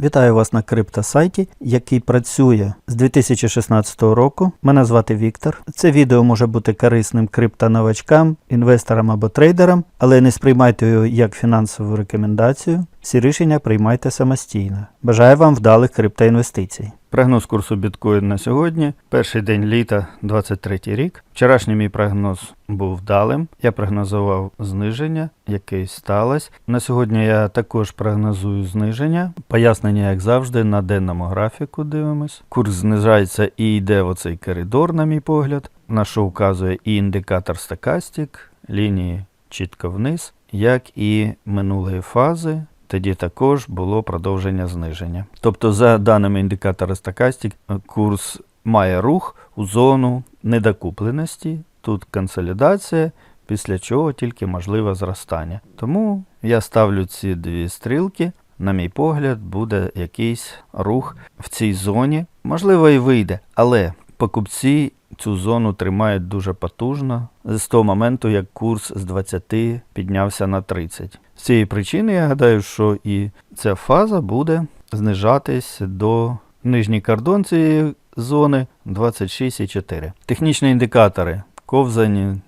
Вітаю вас на криптосайті, який працює з 2016 року. Мене звати Віктор. Це відео може бути корисним криптоновачкам, інвесторам або трейдерам, але не сприймайте його як фінансову рекомендацію. Всі рішення приймайте самостійно. Бажаю вам вдалих криптоінвестицій. Прогноз курсу біткоін на сьогодні. Перший день літа 23 рік. Вчорашній мій прогноз був вдалим. Я прогнозував зниження, яке сталося. На сьогодні я також прогнозую зниження. Пояснення, як завжди, на денному графіку дивимось. Курс знижається і йде в оцей коридор, на мій погляд, на що вказує і індикатор стокастик, лінії чітко вниз, як і минулої фази. Тоді також було продовження зниження. Тобто, за даними індикатора Stochastic, курс має рух у зону недокупленості, тут консолідація, після чого тільки можливе зростання. Тому я ставлю ці дві стрілки. На мій погляд, буде якийсь рух в цій зоні. Можливо, і вийде, але покупці цю зону тримають дуже потужно з того моменту, як курс з 20 піднявся на 30. З цієї причини я гадаю, що і ця фаза буде знижатись до нижній кордон цієї зони 26,4. Технічні індикатори ковзані,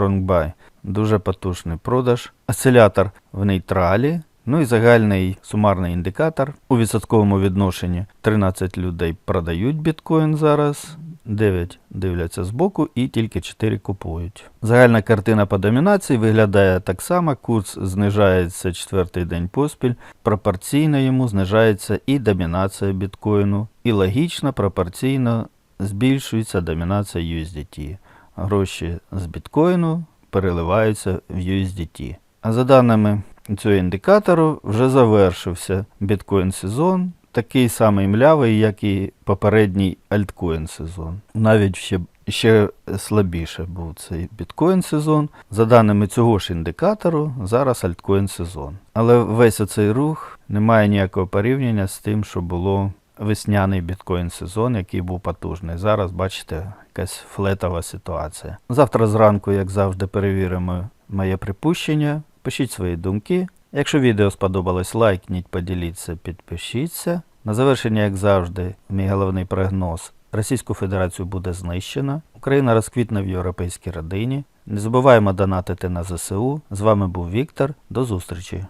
Buy, дуже потужний продаж, осцилятор в нейтралі. Ну і загальний сумарний індикатор у відсотковому відношенні 13 людей продають біткоін зараз, 9 дивляться збоку і тільки 4 купують. Загальна картина по домінації виглядає так само, курс знижається четвертий день поспіль, пропорційно йому знижається і домінація біткоїну, і логічно пропорційно збільшується домінація USDT. Гроші з біткоїну переливаються в USDT. А за даними цього індикатору, вже завершився біткоін сезон, такий самий млявий, як і попередній альткоін сезон. Навіть ще, ще слабіше був цей біткоін сезон. За даними цього ж індикатору, зараз альткоін сезон. Але весь оцей рух не має ніякого порівняння з тим, що було весняний біткоін сезон, який був потужний. Зараз, бачите, якась флетова ситуація. Завтра зранку, як завжди, перевіримо моє припущення. Пишіть свої думки. Якщо відео сподобалось, лайкніть, поділіться, підпишіться. На завершення, як завжди, мій головний прогноз. Російську Федерацію буде знищено. Україна розквітне в європейській родині. Не забуваємо донатити на ЗСУ. З вами був Віктор. До зустрічі!